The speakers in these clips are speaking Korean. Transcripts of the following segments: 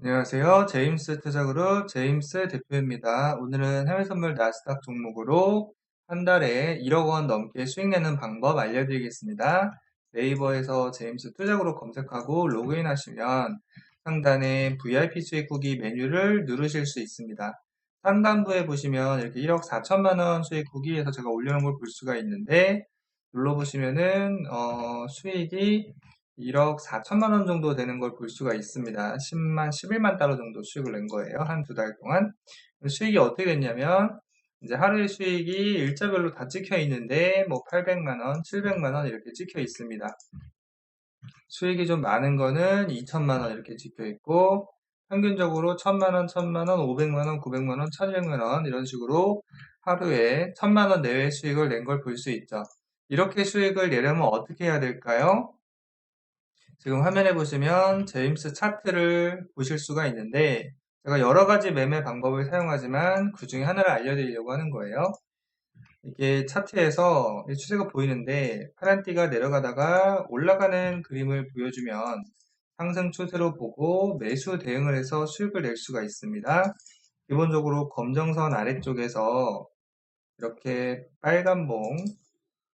안녕하세요. 제임스 투자그룹 제임스 대표입니다. 오늘은 해외 선물 나스닥 종목으로 한 달에 1억 원 넘게 수익 내는 방법 알려드리겠습니다. 네이버에서 제임스 투자그룹 검색하고 로그인 하시면 상단에 VIP 수익 후기 메뉴를 누르실 수 있습니다. 상단부에 보시면 이렇게 1억 4천만 원 수익 후기에서 제가 올려놓은 걸 볼 수가 있는데 눌러보시면은 어, 수익이 1억 4천만 원 정도 되는 걸 볼 수가 있습니다. 10만, 11만 달러 정도 수익을 낸 거예요. 한 두 달 동안. 수익이 어떻게 됐냐면, 이제 하루의 수익이 일자별로 다 찍혀 있는데, 뭐 800만 원, 700만 원 이렇게 찍혀 있습니다. 수익이 좀 많은 거는 2천만 원 이렇게 찍혀 있고, 평균적으로 1000만 원, 1000만 원, 500만 원, 900만 원, 1200만 원 이런 식으로 하루에 1000만 원 내외 수익을 낸 걸 볼 수 있죠. 이렇게 수익을 내려면 어떻게 해야 될까요? 지금 화면에 보시면 제임스 차트를 보실 수가 있는데 제가 여러 가지 매매 방법을 사용하지만 그 중에 하나를 알려드리려고 하는 거예요. 이게 차트에서 추세가 보이는데 파란 띠가 내려가다가 올라가는 그림을 보여주면 상승 추세로 보고 매수 대응을 해서 수익을 낼 수가 있습니다. 기본적으로 검정선 아래쪽에서 이렇게 빨간 봉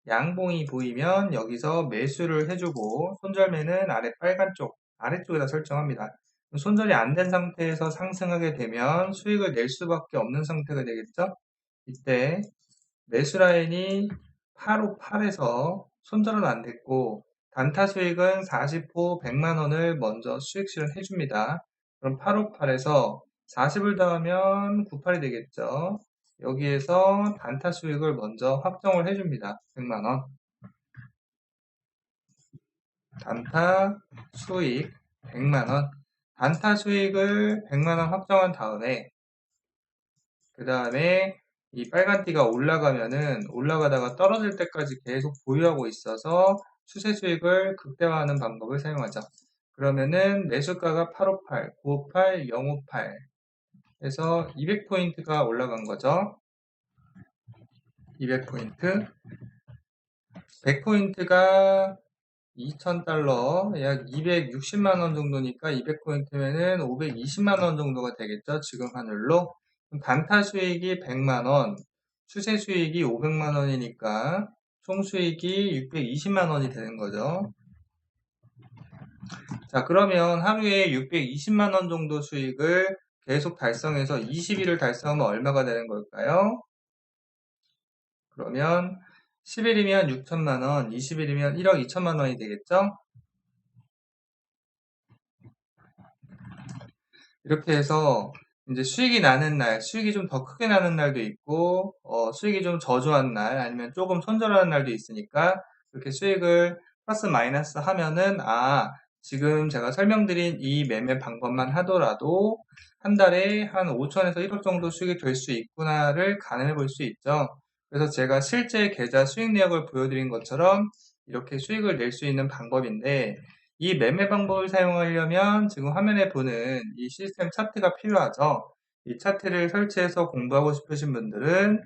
양봉이 보이면 여기서 매수를 해주고 손절매는 아래 빨간 쪽 아래쪽에다 설정합니다. 손절이 안 된 상태에서 상승하게 되면 수익을 낼 수밖에 없는 상태가 되겠죠. 이때 매수 라인이 858에서 손절은 안 됐고 단타 수익은 40호 100만 원을 먼저 수익 실현 해줍니다. 그럼 858에서 40을 더하면 98이 되겠죠. 여기에서 단타 수익을 먼저 확정을 해줍니다. 100만원. 단타 수익 100만원. 단타 수익을 100만원 확정한 다음에 그 다음에 이 빨간 띠가 올라가면은 올라가다가 떨어질 때까지 계속 보유하고 있어서 추세 수익을 극대화하는 방법을 사용하죠. 그러면은 매수가가 858, 958, 058 해서 200포인트가 올라간 거죠. 200포인트. 100포인트가 2,000달러, 약 260만원 정도니까 200포인트면은 520만원 정도가 되겠죠. 지금 하늘로. 단타 수익이 100만원, 추세 수익이 500만원이니까 총 수익이 620만원이 되는 거죠. 자, 그러면 하루에 620만원 정도 수익을 계속 달성해서 20일을 달성하면 얼마가 되는 걸까요? 그러면 10일이면 6천만 원, 20일이면 1억 2천만 원이 되겠죠? 이렇게 해서 이제 수익이 나는 날, 수익이 좀 더 크게 나는 날도 있고, 어, 수익이 좀 저조한 날, 아니면 조금 손절하는 날도 있으니까, 이렇게 수익을 플러스 마이너스 하면은, 아, 지금 제가 설명드린 이 매매 방법만 하더라도 한 달에 한 5천에서 1억 정도 수익이 될 수 있구나를 가늠해 볼 수 있죠. 그래서 제가 실제 계좌 수익 내역을 보여드린 것처럼 이렇게 수익을 낼 수 있는 방법인데 이 매매 방법을 사용하려면 지금 화면에 보는 이 시스템 차트가 필요하죠. 이 차트를 설치해서 공부하고 싶으신 분들은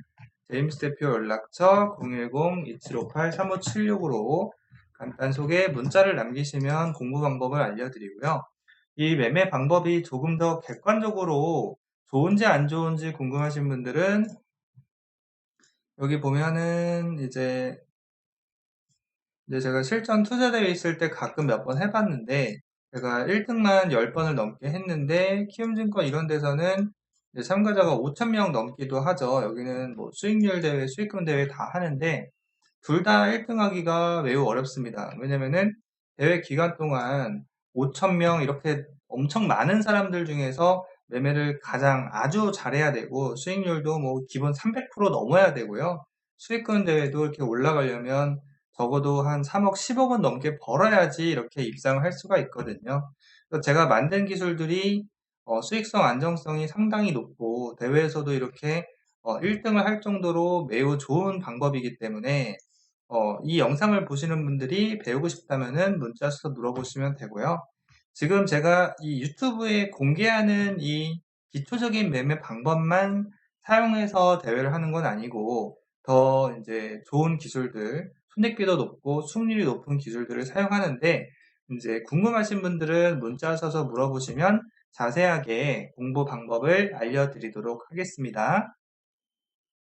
제임스 대표 연락처 010-2758-3576으로 간단 소개 문자를 남기시면 공부 방법을 알려드리고요. 이 매매 방법이 조금 더 객관적으로 좋은지 안 좋은지 궁금하신 분들은 여기 보면은 이제 이제 제가 실전 투자대회 있을 때 가끔 몇 번 해봤는데 제가 1등만 10번을 넘게 했는데 키움증권 이런 데서는 참가자가 5천명 넘기도 하죠. 여기는 뭐 수익률 대회, 수익금 대회 다 하는데 둘 다 1등 하기가 매우 어렵습니다. 왜냐면은 대회 기간 동안 5천명 이렇게 엄청 많은 사람들 중에서 매매를 가장 아주 잘해야 되고 수익률도 뭐 기본 300% 넘어야 되고요. 수익금 대회도 이렇게 올라가려면 적어도 한 3억, 10억은 넘게 벌어야지 이렇게 입상을 할 수가 있거든요. 그래서 제가 만든 기술들이 어, 수익성 안정성이 상당히 높고 대회에서도 이렇게 어, 1등을 할 정도로 매우 좋은 방법이기 때문에 어, 이 영상을 보시는 분들이 배우고 싶다면 문자 써서 물어보시면 되고요. 지금 제가 이 유튜브에 공개하는 이 기초적인 매매 방법만 사용해서 대회를 하는 건 아니고 더 이제 좋은 기술들, 손익비도 높고 수익률이 높은 기술들을 사용하는데 이제 궁금하신 분들은 문자 써서 물어보시면 자세하게 공부 방법을 알려드리도록 하겠습니다.